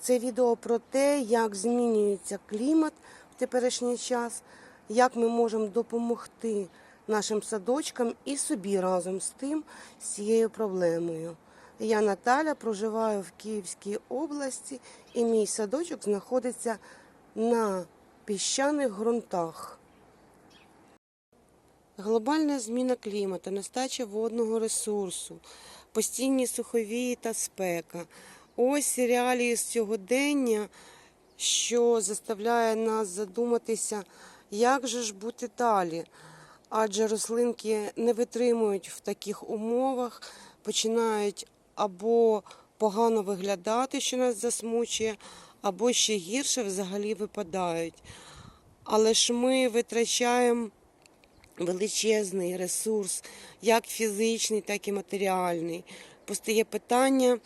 Це відео про те, як змінюється клімат в теперішній час, як ми можемо допомогти нашим садочкам і собі разом з тим з цією проблемою. Я Наталя, проживаю в Київській області, і мій садочок знаходиться на піщаних ґрунтах. Глобальна зміна клімату, нестача водного ресурсу, постійні суховії та спека. Ось реалії сьогодення, що заставляє нас задуматися, як же ж бути далі. Адже рослинки не витримують в таких умовах, починають або погано виглядати, що нас засмучує, або ще гірше взагалі випадають. Але ж ми витрачаємо величезний ресурс, як фізичний, так і матеріальний. Постає питання,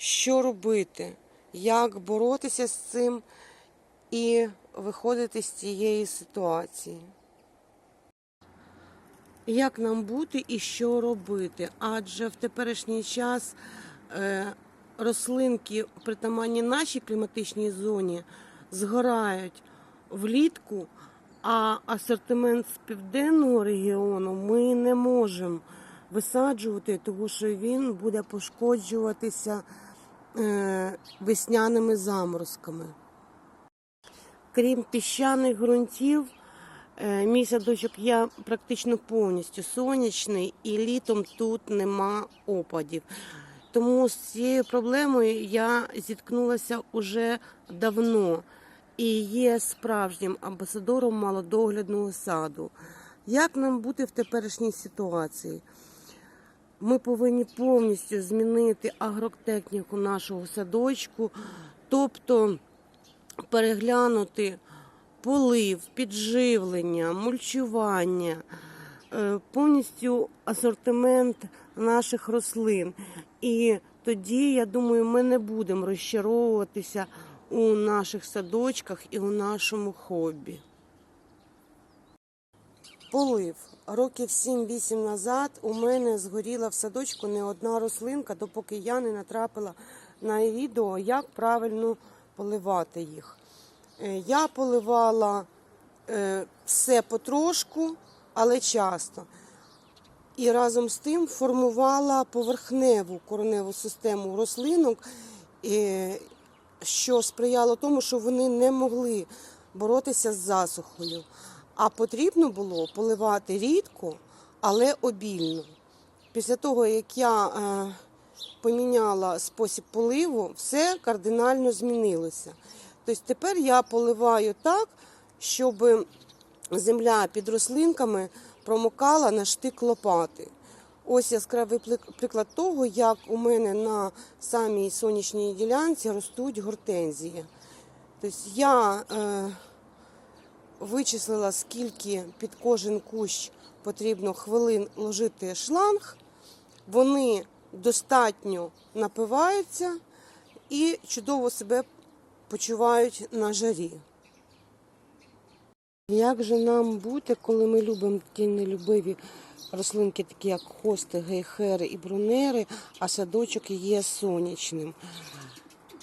що робити, як боротися з цим і виходити з цієї ситуації. Як нам бути і що робити? Адже в теперішній час е, рослинки, притаманні нашій кліматичній зоні, згорають влітку, а асортимент з південного регіону ми не можемо висаджувати, тому що він буде пошкоджуватися весняними заморозками. Крім піщаних ґрунтів, е, мій я практично повністю сонячний, і літом тут нема опадів. Тому з цією проблемою я зіткнулася уже давно і є справжнім амбасадором малодоглядного саду. Як нам бути в теперішній ситуації? Ми повинні повністю змінити агротехніку нашого садочку, тобто переглянути полив, підживлення, мульчування, е, повністю асортимент наших рослин. І тоді, я думаю, ми не будемо розчаровуватися у наших садочках і у нашому хобі. Полив. Років 7-8 назад у мене згоріла в садочку не одна рослинка, допоки я не натрапила на відео, як правильно поливати їх. Е, Я поливала е, все потрошку, але часто. І разом з тим формувала поверхневу кореневу систему рослинок, е, що сприяло тому, що вони не могли боротися з засухою. А потрібно було поливати рідко, але обільно. Після того, як я е, поміняла спосіб поливу, все кардинально змінилося. Тобто тепер я поливаю так, щоб земля під рослинками промокала на штик лопати. Ось яскравий приклад того, як у мене на самій сонячній ділянці ростуть гортензії. Тобто я е, вичислила, скільки під кожен кущ потрібно хвилин ложити шланг. Вони достатньо напиваються і чудово себе почувають на жарі. Як же нам бути, коли ми любимо ті нелюбиві рослинки, такі як хости, гейхери і брунери, а садочок є сонячним?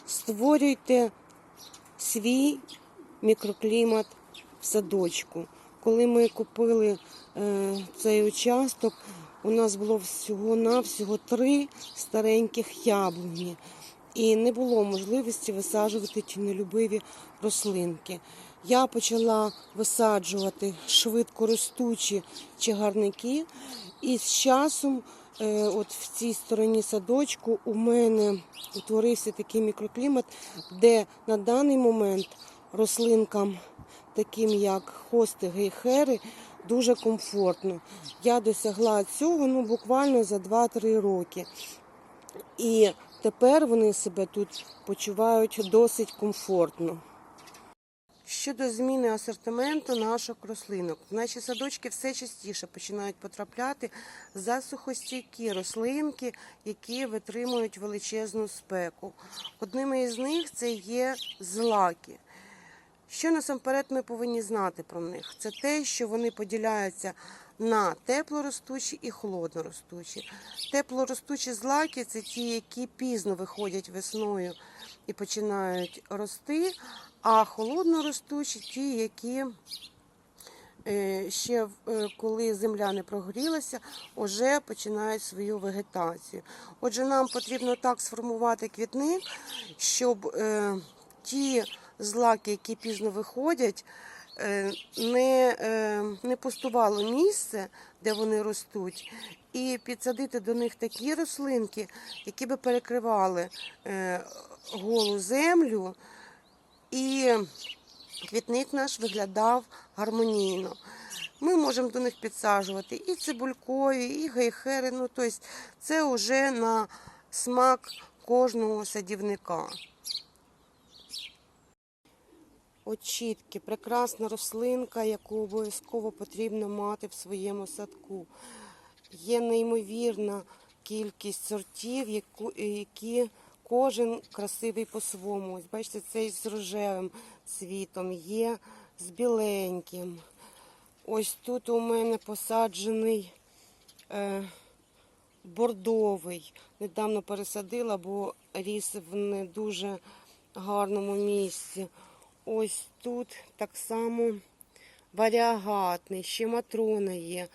Створюйте свій мікроклімат в садочку. Коли ми купили е, цей участок, у нас було всього-навсього три стареньких яблуні. І не було можливості висаджувати ті нелюбиві рослинки. Я почала висаджувати швидко ростучі чагарники, і з часом, е, от в цій стороні садочку, у мене утворився такий мікроклімат, де на даний момент рослинкам, таким як хости, гейхери, дуже комфортно. Я досягла цього ну, буквально за 2-3 роки. І тепер вони себе тут почувають досить комфортно. Щодо зміни асортименту наших рослинок, наші садочки все частіше починають потрапляти засухостійкі рослинки, які витримують величезну спеку. Одними із них це є злаки. Що насамперед ми повинні знати про них? Це те, що вони поділяються на теплоростучі і холодноростучі. Теплоростучі злаки це ті, які пізно виходять весною і починають рости, а холодноростучі ті, які е, ще е, коли земля не прогорілася, вже починають свою вегетацію. Отже, нам потрібно так сформувати квітник, щоб е, ті злаки, які пізно виходять, е, не, е, не пустувало місце, де вони ростуть, і підсадити до них такі рослинки, які би перекривали е, голу землю, і квітник наш виглядав гармонійно. Ми можемо до них підсаджувати і цибулькові, і гейхери. Ну, тобто це вже на смак кожного садівника. Очітки прекрасна рослинка, яку обов'язково потрібно мати в своєму садку. Є неймовірна кількість сортів, які кожен красивий по-своєму. Бачите, цей з рожевим цвітом, є з біленьким. Ось тут у мене посаджений е, бордовий. Недавно пересадила, бо ріс в не дуже гарному місці. Ось тут так само варіагатний, ще матрона є.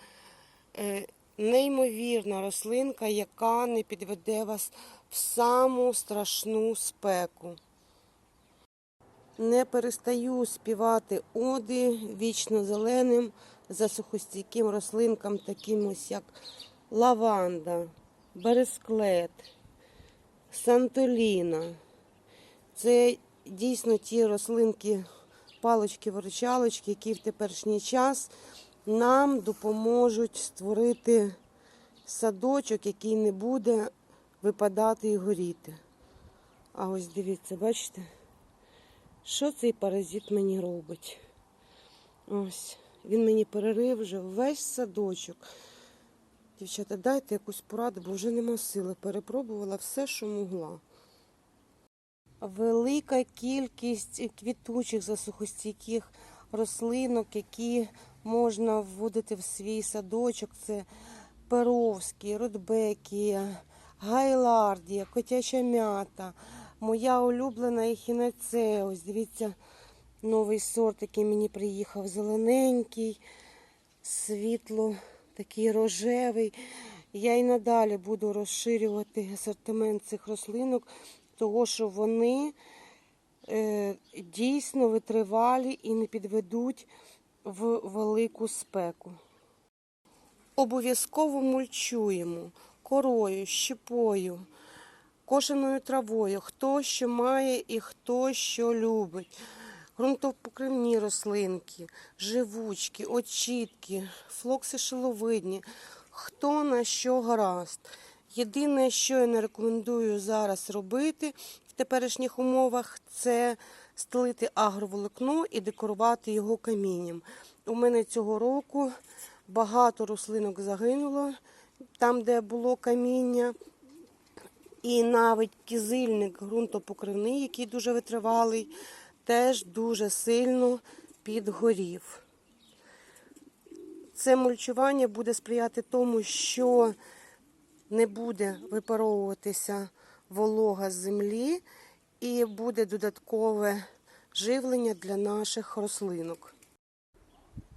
Е, неймовірна рослинка, яка не підведе вас в саму страшну спеку. Не перестаю співати оди вічно зеленим засухостійким рослинкам, таким ось як лаванда, бересклет, сантоліна. Це дійсно ті рослинки, палочки-виручалочки, які в теперішній час нам допоможуть створити садочок, який не буде випадати і горіти. А ось дивіться, бачите, що цей паразит мені робить? Ось, він мені перерив вже весь садочок. Дівчата, дайте якусь пораду, бо вже нема сили. Перепробувала все, що могла. Велика кількість квітучих засухостійких рослинок, які можна вводити в свій садочок. Це перовські, рудбекія, гайлардія, котяча м'ята. Моя улюблена ехінацея. Ось дивіться, новий сорт, який мені приїхав, зелененький, світло, такий рожевий. Я і надалі буду розширювати асортимент цих рослинок, того що вони е, дійсно витривалі і не підведуть в велику спеку. Обов'язково мульчуємо корою, щепою, кошеною травою, хто що має і хто що любить. Грунтопокривні рослинки, живучки, очітки, флокси шиловидні, хто на що гаразд. Єдине, що я не рекомендую зараз робити в теперішніх умовах, це стелити агроволокно і декорувати його камінням. У мене цього року багато рослинок загинуло там, де було каміння. І навіть кизильник ґрунтопокривний, який дуже витривалий, теж дуже сильно підгорів. Це мульчування буде сприяти тому, що не буде випаровуватися волога з землі і буде додаткове живлення для наших рослинок.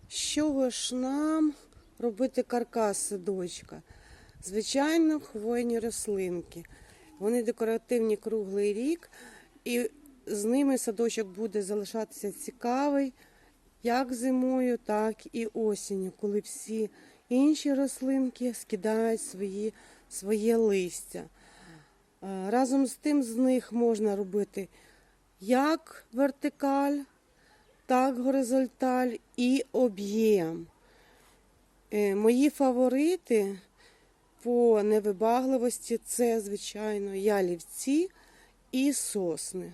З чого ж нам робити каркас садочка? Звичайно, хвойні рослинки. Вони декоративні круглий рік, і з ними садочок буде залишатися цікавий як зимою, так і осінню, коли всі інші рослинки скидають свої, своє листя. Е, Разом з тим з них можна робити як вертикаль, так горизонталь і об'єм. Е, Мої фаворити по невибагливості це, звичайно, ялівці і сосни.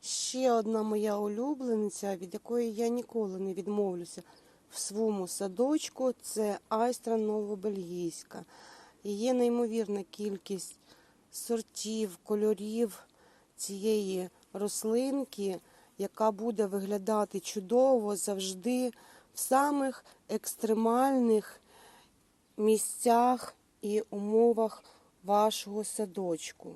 Ще одна моя улюблениця, від якої я ніколи не відмовлюся в своєму садочку, це айстра новобельгійська. Є неймовірна кількість сортів, кольорів цієї рослинки, яка буде виглядати чудово завжди в самих екстремальних місцях і умовах вашого садочку.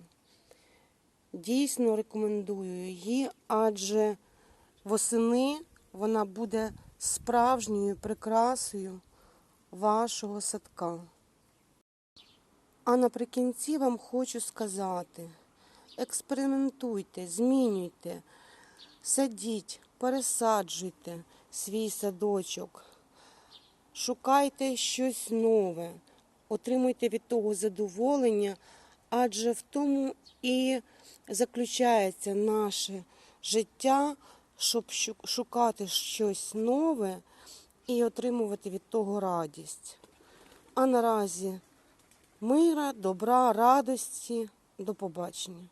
Дійсно рекомендую її, адже восени вона буде справжньою прикрасою вашого садка. А наприкінці вам хочу сказати: експериментуйте, змінюйте, садіть, пересаджуйте свій садочок, шукайте щось нове, отримуйте від того задоволення, адже в тому і заключається наше життя, щоб шукати щось нове і отримувати від того радість. А наразі мира, добра, радості. До побачення.